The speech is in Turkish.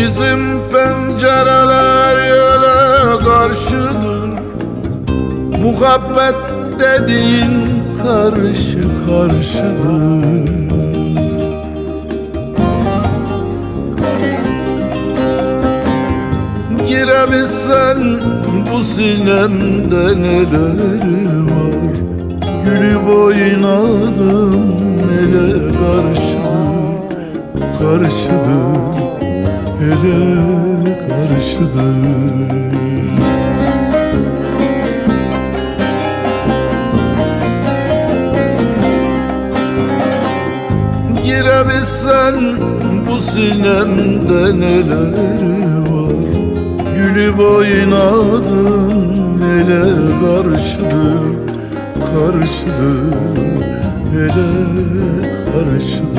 Bizim pencereler yöle karşıdır. Muhabbet dediğin karşı karşıdır. Girebilsen bu sinemde neler var. Gülüp oynadım ele karşıdır Karşıdır karşıdır Girebilsen bu sinemde neler var? Gülüp oynadım ele karşıdır Karşıdır ele karşıdır